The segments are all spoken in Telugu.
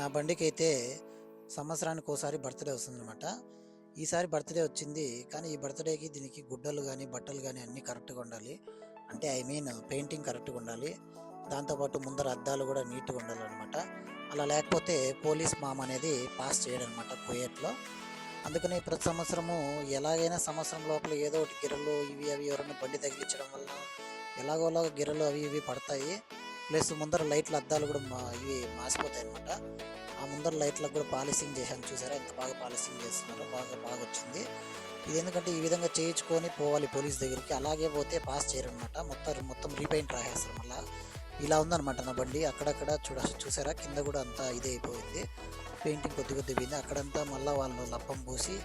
నా బండికి అయితే సంవత్సరానికి ఒకసారి బర్త్డే వస్తుందన్నమాట. ఈసారి బర్త్డే వచ్చింది. కానీ ఈ బర్త్డేకి దీనికి గుడ్డలు కానీ బట్టలు కానీ అన్నీ కరెక్ట్గా ఉండాలి. అంటే ఐ మీన్ పెయింటింగ్ కరెక్ట్గా ఉండాలి. దాంతోపాటు ముందర అద్దాలు కూడా నీట్గా ఉండాలన్నమాట. అలా లేకపోతే పోలీస్ మామ అనేది పాస్ చేయడం అనమాట కుయేట్లో. అందుకని ప్రతి సంవత్సరము ఎలాగైనా సంవత్సరం లోపల ఏదో ఒకటి గిర్రలు ఇవి అవి ఎవరైనా బండి తగిలించడం వల్ల ఎలాగోలాగ గిర్రలు అవి ఇవి పడతాయి. ప్లస్ ముందర లైట్ల అద్దాలు కూడా మా ఇవి మాసిపోతాయి అనమాట ఆ ముందర లైట్లకు కూడా పాలిసింగ్ చేశాను చూసారా? ఎంత బాగా పాలిసింగ్ చేస్తున్నారో బాగా బాగా వచ్చింది. ఇది ఎందుకంటే ఈ విధంగా చేయించుకొని పోవాలి పోలీస్ దగ్గరికి. అలాగే పోతే పాస్ చేయరనమాట మొత్తం మొత్తం రీపెయింట్ రాసేస్తారు మళ్ళీ. ఇలా ఉందన్నమాట నా బండి. అక్కడక్కడ చూడ చూసారా? కింద కూడా అంతా ఇదే అయిపోయింది. పెయింటింగ్ కొద్ది కొద్ది పోయింది. అక్కడంతా మళ్ళీ వాళ్ళు లప్పం పూసి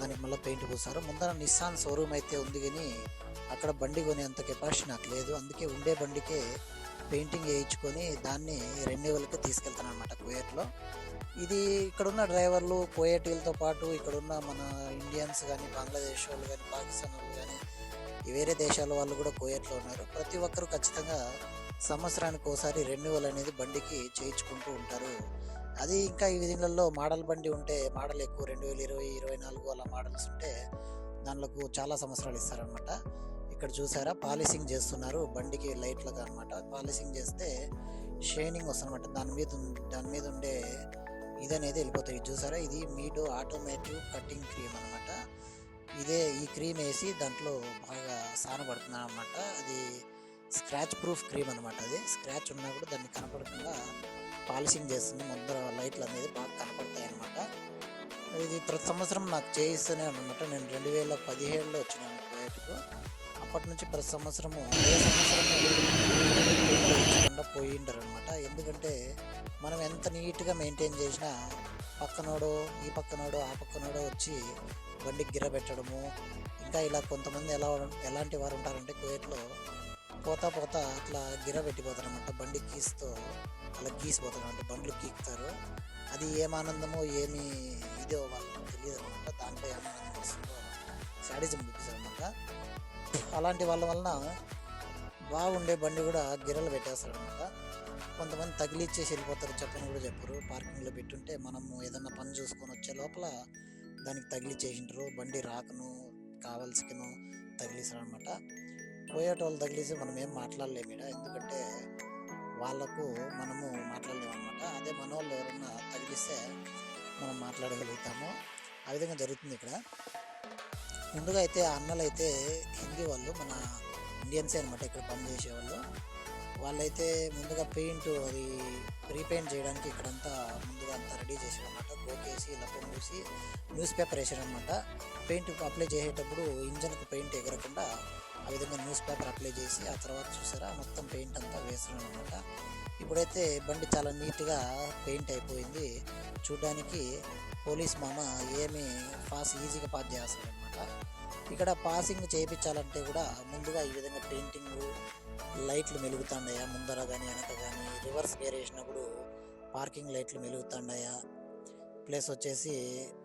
దానికి మళ్ళీ పెయింట్ పూసారు ముందర నిస్సాన్ షోరూమ్ అయితే ఉంది కానీ అక్కడ బండి కొనేంత కెపాసిటీ నాకు లేదు. అందుకే ఉండే బండికే పెయింటింగ్ వేయించుకొని దాన్ని రెన్యువల్కి తీసుకెళ్తాను అనమాట కుయేట్లో ఇది ఇక్కడున్న డ్రైవర్లు కోయేటీలతో పాటు ఇక్కడున్న మన ఇండియన్స్ కానీ బంగ్లాదేశ్ వాళ్ళు కానీ పాకిస్తాన్ వాళ్ళు కానీ వేరే దేశాల వాళ్ళు కూడా కోయేట్లో ఉన్నారు. ప్రతి ఒక్కరు ఖచ్చితంగా సంవత్సరానికి ఒకసారి రెన్యువల్ అనేది బండికి చేయించుకుంటూ ఉంటారు. అది ఇంకా ఈ విధులలో మోడల్ బండి ఉంటే మోడల్ ఎక్కువ రెండు వేల ఇరవై ఇరవై నాలుగు అలా మోడల్స్ ఉంటే దానిలకు చాలా సంవత్సరాలు ఇస్తారనమాట ఇక్కడ చూసారా? పాలిసింగ్ చేస్తున్నారు. బండికి లైట్లకు అనమాట పాలిసింగ్ చేస్తే షైనింగ్ వస్తుందన్నమాట. దాని మీద దాని మీద ఉండే ఇది అనేది వెళ్ళిపోతుంది చూసారా? ఇది మీటు ఆటోమేటివ్ కటింగ్ క్రీమ్ అనమాట ఇదే ఈ క్రీమ్ వేసి దాంట్లో బాగా సానపడుతుంది అనమాట అది స్క్రాచ్ ప్రూఫ్ క్రీమ్ అనమాట అది. స్క్రాచ్ ఉన్నా కూడా దాన్ని కనపడకుండా పాలిషింగ్ చేస్తుంది. ముందర లైట్లు అనేది బాగా కనపడతాయి అనమాట ఇది ప్రతి సంవత్సరం నాకు చేయిస్తూనే అనమాట నేను రెండు వేల పదిహేడులో వచ్చినాను బయటకు. అప్పటి నుంచి ప్రతి సంవత్సరము ఏ సంవత్సరం పోయిండరు అనమాట ఎందుకంటే మనం ఎంత నీట్గా మెయింటైన్ చేసినా పక్కనోడు ఈ పక్కనోడు ఆ పక్కనోడు వచ్చి బండికి గిర పెట్టడము ఇంకా ఇలా కొంతమంది ఎలా ఎలాంటి వారు ఉంటారంటే కోయట్లో పోతా పోతా అట్లా గిర పెట్టిపోతారు అనమాట బండి గీస్తో అలా గీసిపోతారు అంటే బండ్లు గీకుతారు అది ఏం ఆనందమో ఏమి ఇదో వాళ్ళకి తెలియదు అనమాట దాంట్లో ఏం ఆనందం వస్తుందో శాడిజం చూపిస్తారు అనమాట అలాంటి వాళ్ళ వలన బాగుండే బండి కూడా గిరలు పెట్టేస్తారు అనమాట కొంతమంది తగిలిచ్చేసి వెళ్ళిపోతారు చెప్పని కూడా చెప్పరు. పార్కింగ్లో పెట్టుంటే మనము ఏదన్నా పని చూసుకొని వచ్చే లోపల దానికి తగిలిచ్చేసింటారు బండి రాకను కావాల్సికను తగిలిస్తారు అనమాట పోయేటోళ్ళు తగిలిసి మనం ఏం మాట్లాడలేము ఈడ. ఎందుకంటే వాళ్ళకు మనము మాట్లాడలేము అనమాట అదే మన వాళ్ళు ఎవరన్నా తగిలిస్తే మనం మాట్లాడగలుగుతాము. ఆ విధంగా జరుగుతుంది ఇక్కడ. ముందుగా అయితే ఆ అన్నలు అయితే హిందీ వాళ్ళు మన ఇండియన్సే అనమాట ఇక్కడ పని చేసేవాళ్ళు. వాళ్ళైతే ముందుగా పెయింట్ అది రీపెయింట్ చేయడానికి ఇక్కడంతా ముందుగా అంతా రెడీ చేసారనమాట గోకేసి లప్పం పూసి న్యూస్ పేపర్ వేసారనమాట పెయింట్ అప్లై చేసేటప్పుడు ఇంజన్కు పెయింట్ ఎగరకుండా ఆ విధంగా న్యూస్ పేపర్ అప్లై చేసి ఆ తర్వాత చూసారా మొత్తం పెయింట్ అంతా వేస్తున్నాను అనమాట ఇప్పుడైతే బండి చాలా నీట్గా పెయింట్ అయిపోయింది. చూడ్డానికి పోలీస్ మామ ఏమి పాస్ ఈజీగా పాస్ చేస్తారనమాట ఇక్కడ పాసింగ్ చేయించాలంటే కూడా ముందుగా ఈ విధంగా పెయింటింగ్ లైట్లు మెలుగుతాండయా? ముందర కానీ వెనక కానీ రివర్స్ గేర్ వేసినప్పుడు పార్కింగ్ లైట్లు మెలుగుతాండాయా? ప్లస్ వచ్చేసి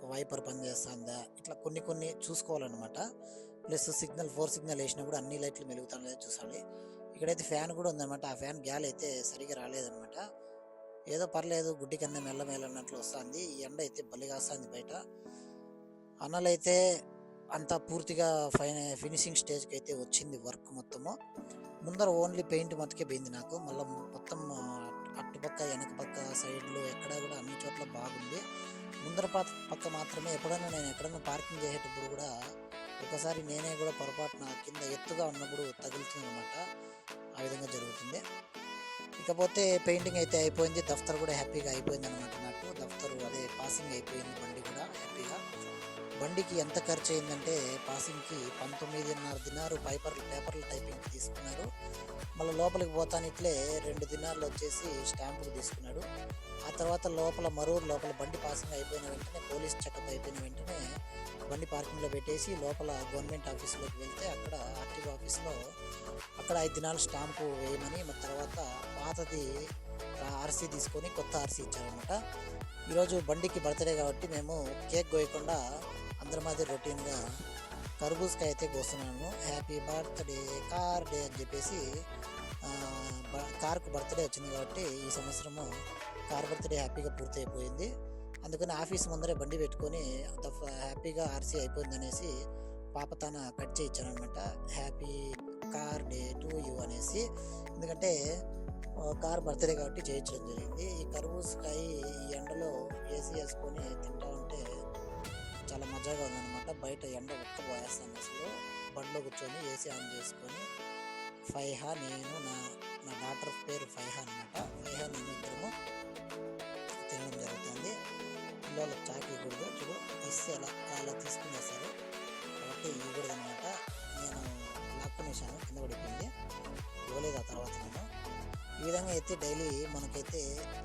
వైపర్ పనిచేస్తుందా? ఇట్లా కొన్ని కొన్ని చూసుకోవాలన్నమాట. ప్లస్ సిగ్నల్ ఫోర్ సిగ్నల్ వేసినప్పుడు అన్ని లైట్లు మెలుగుతాయో చూసాలి. ఇక్కడైతే ఫ్యాన్ కూడా ఉందన్నమాట. ఆ ఫ్యాన్ గ్యాల్ అయితే సరిగా రాలేదన్నమాట. ఏదో పర్లేదు గుడ్డి కింద మెల్ల మెల్లన్నట్లు వస్తుంది. ఈ ఎండ అయితే బలిగా వస్తుంది బయట. అన్నలైతే అంతా పూర్తిగా ఫైన ఫినిషింగ్ స్టేజ్కి అయితే వచ్చింది వర్క్ మొత్తము. ముందర ఓన్లీ పెయింట్ మట్టుకే పోయింది నాకు. మళ్ళీ మొత్తం అటుపక్క వెనక పక్క సైడ్లు ఎక్కడ కూడా అన్ని చోట్ల బాగుంది. ముందర పక్క మాత్రమే. ఎప్పుడైనా నేను ఎక్కడైనా పార్కింగ్ చేసేటప్పుడు కూడా ఒకసారి నేనే కూడా పొరపాటున కింద ఎత్తుగా ఉన్నప్పుడు తగులుతుంది అనమాట ఆ విధంగా జరుగుతుంది. ఇకపోతే పెయింటింగ్ అయితే అయిపోయింది. దఫ్తర్ కూడా హ్యాపీగా అయిపోయింది అనమాట నాకు. దఫ్తర్ అదే పాసింగ్ అయిపోయింది బండి కూడా హ్యాపీగా. బండికి ఎంత ఖర్చు అయిందంటే పాసింగ్కి పంతొమ్మిదిన్నర దినారు పేపర్లు పేపర్లు టైపింగ్ తీసుకున్నారు. మళ్ళీ లోపలికి పోతానిట్లే రెండు దినార్లు వచ్చేసి స్టాంపులు తీసుకున్నాడు. ఆ తర్వాత లోపల మరూరు లోపల బండి పాసింగ్ అయిపోయిన వెంటనే పోలీస్ చెకప్ అయిపోయిన వెంటనే బండి పార్కింగ్లో పెట్టేసి లోపల గవర్నమెంట్ ఆఫీస్లోకి వెళ్తే అక్కడ ఆర్టీఓ ఆఫీస్లో అక్కడ ఐదు దినాలు స్టాంపు వేయమని తర్వాత పాతది ఆర్సీ తీసుకొని కొత్త ఆర్సీ ఇచ్చారనమాట ఈరోజు బండికి బర్త్డే కాబట్టి మేము కేక్ కోయకుండా అందరి మాది రొటీన్గా కర్బూజ్కి అయితే కోస్తున్నాను. హ్యాపీ బర్త్డే కార్ డే అని చెప్పేసి కార్కు బర్త్డే వచ్చింది కాబట్టి ఈ సంవత్సరము కార్ బర్త్డే హ్యాపీగా పూర్తి అయిపోయింది అందుకని ఆఫీస్ ముందరే బండి పెట్టుకొని అంత హ్యాపీగా ఆర్సీ అయిపోయింది అనేసి పాప తన కట్ చేయించాను అనమాట happy car day to you అనేసి. ఎందుకంటే కార్ బర్త్డే కాబట్టి చేయించడం జరిగింది. ఈ కర్బూజకాయ ఈ ఎండలో ఏసీ వేసుకొని తింటా ఉంటే చాలా మజాగా ఉందన్నమాట. బయట ఎండ ఉక్కపోయేస్తాను అసలు. బండ్లో కూర్చొని ఏసీ ఆన్ చేసుకొని ఫైహా నేను నా నా డాటర్ పేరు ఫైహా అనమాట ఫైహా నేను ఇద్దరము తినడం జరుగుతుంది. పిల్లలకు చాకి కూడదు చూడు ఇస్తే అలా అలా తీసుకునేస్తారు కాబట్టి ఇవ్వకూడదు అనమాట నేను లాక్కునేసాను కింద పడిపోయింది. ఇవ్వలేదు ఆ తర్వాత నేను. ఈ విధంగా అయితే డైలీ మనకైతే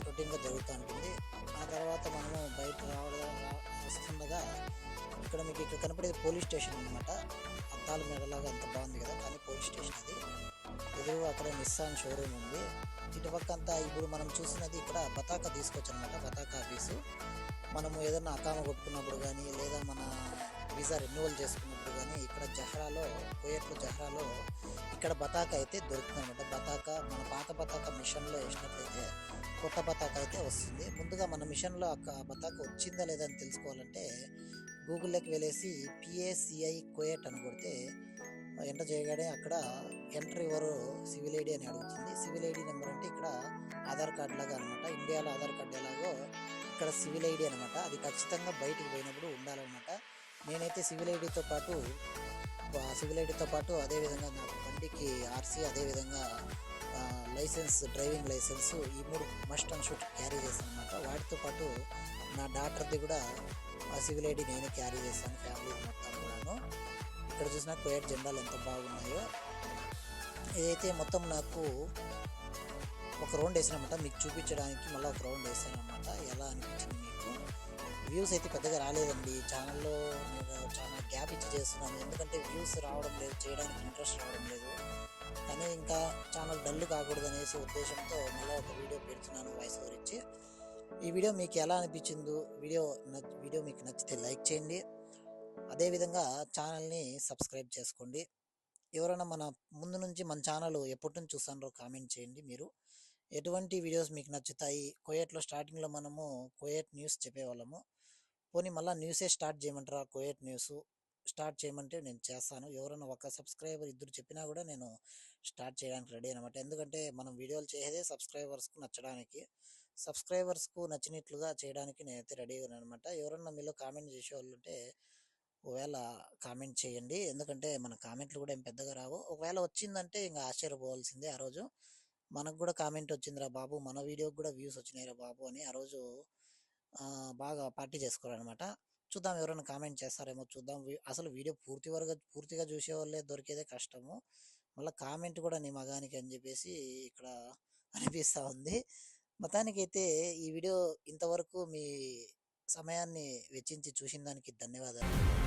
రొటీన్గా జరుగుతూ ఉంటుంది. ఆ తర్వాత మనం ఇక్కడ మీకు ఇక్కడ కనపడేది పోలీస్ స్టేషన్ అనమాట అద్దాల మేడలాగా అంత బాగుంది కదా కానీ పోలీస్ స్టేషన్ అది. ఎదురు అక్కడ నిస్సాన్ షోరూమ్ ఉంది. ఇటుపక్క అంతా ఇప్పుడు మనం చూసినది ఇక్కడ బతాకా తీసుకోవచ్చు అనమాట బతాకా ఆఫీసు. మనము ఏదైనా అకామ కొట్టుకున్నప్పుడు కానీ లేదా మన వీసా రెన్యువల్ చేసుకున్నప్పుడు కానీ ఇక్కడ జహ్రాలో కోయట్లు జహ్రాలో ఇక్కడ బతాకా అయితే దొరుకుతుంది అనమాట బతాకా మన పాత బతాకా మిషన్లో వేసినట్లయితే కొత్త బతాకా అయితే వస్తుంది. ముందుగా మన మిషన్లో ఆ బతాకా వచ్చిందా లేదా అని తెలుసుకోవాలంటే గూగుల్లోకి వెళ్ళేసి పిఏసిఐ కోయట్ అని కొడితే ఎంటర్ చేయగానే అక్కడ ఎంటర్ యువర్ సివిల్ ఐడి అని అడుగుతుంది. సివిల్ ఐడి నెంబర్ అంటే ఇక్కడ ఆధార్ కార్డ్ లాగా అనమాట ఇండియాలో ఆధార్ కార్డ్ ఎలాగో ఇక్కడ సివిల్ ఐడి అనమాట అది ఖచ్చితంగా బయటికి పోయినప్పుడు ఉండాలన్నమాట. నేనైతే సివిల్ ఐడితో పాటు సివిల్ ఐడితో పాటు అదేవిధంగా నాకు బండికి ఆర్సీ అదేవిధంగా లైసెన్స్ డ్రైవింగ్ లైసెన్స్ ఈ మూడు మస్ట్ అండ్ షూట్ క్యారీ చేశాను అనమాట వాటితో పాటు నా డాక్టర్ది కూడా ఆ సివిల్ ఐడి నేను క్యారీ చేశాను ఫ్యామిలీ మొత్తం కూడాను. ఇక్కడ చూసిన కోయట్ జెండాలు ఎంత బాగున్నాయో. ఇదైతే మొత్తం నాకు ఒక రౌండ్ వేసానమాట మీకు చూపించడానికి మళ్ళీ ఒక రౌండ్ వేసాను అనమాట ఎలా అనిపించింది మీకు? వ్యూస్ అయితే పెద్దగా రాలేదండి. ఛానల్లో చేస్తున్నాను. ఎందుకంటే వ్యూస్ రావడం లేదు చేయడానికి ఇంట్రెస్ట్ రావడం లేదు. కానీ ఇంకా ఛానల్ డల్ కాకూడదు అనేసి ఉద్దేశంతో మళ్ళీ ఒక వీడియో పెడుతున్నాను వాయిస్ ఓవర్ ఇచ్చి. ఈ వీడియో మీకు ఎలా అనిపించిందో వీడియో వీడియో మీకు నచ్చితే లైక్ చేయండి. అదేవిధంగా ఛానల్ని సబ్స్క్రైబ్ చేసుకోండి. ఎవరైనా మన ముందు నుంచి మన ఛానల్ ఎప్పటి నుంచి చూస్తానో కామెంట్ చేయండి మీరు. ఎటువంటి వీడియోస్ మీకు నచ్చుతాయి? కోయట్లో స్టార్టింగ్లో మనము కోయట్ న్యూస్ చెప్పేవాళ్ళము. పోనీ మళ్ళీ న్యూసే స్టార్ట్ చేయమంటారా? కోయట్ న్యూస్. స్టార్ట్ చేయమంటే నేను చేస్తాను. ఎవరైనా ఒక సబ్స్క్రైబర్ ఇద్దరు చెప్పినా కూడా నేను స్టార్ట్ చేయడానికి రెడీ అనమాట. ఎందుకంటే మనం వీడియోలు చేసేదే సబ్స్క్రైబర్స్కు నచ్చడానికి. సబ్స్క్రైబర్స్కు నచ్చినట్లుగా చేయడానికి నేనైతే రెడీగా అనమాట. ఎవరన్నా మీలో కామెంట్ చేసేవాళ్ళు ఉంటే ఒకవేళ కామెంట్ చేయండి. ఎందుకంటే మన కామెంట్లు కూడా ఏం పెద్దగా రావు. ఒకవేళ వచ్చిందంటే ఇంకా ఆశ్చర్యపోవాల్సిందే ఆ రోజు. మనకు కూడా కామెంట్ వచ్చిందిరా బాబు. మన వీడియోకి కూడా వ్యూస్ వచ్చినాయిరా బాబు అని ఆ రోజు బాగా పార్టీ చేసుకోవాలన్నమాట. చూద్దాం ఎవరైనా కామెంట్ చేస్తారేమో చూద్దాం. అసలు వీడియో పూర్తి వరకు పూర్తిగా చూసే వాళ్ళే దొరికేదే కష్టము. మళ్ళీ కామెంట్ కూడా నీ మగానికి అని చెప్పేసి ఇక్కడ అనిపిస్తూ ఉంది. మొత్తానికైతే ఈ వీడియో ఇంతవరకు మీ సమయాన్ని వెచ్చించి చూసిన దానికి ధన్యవాదాలు.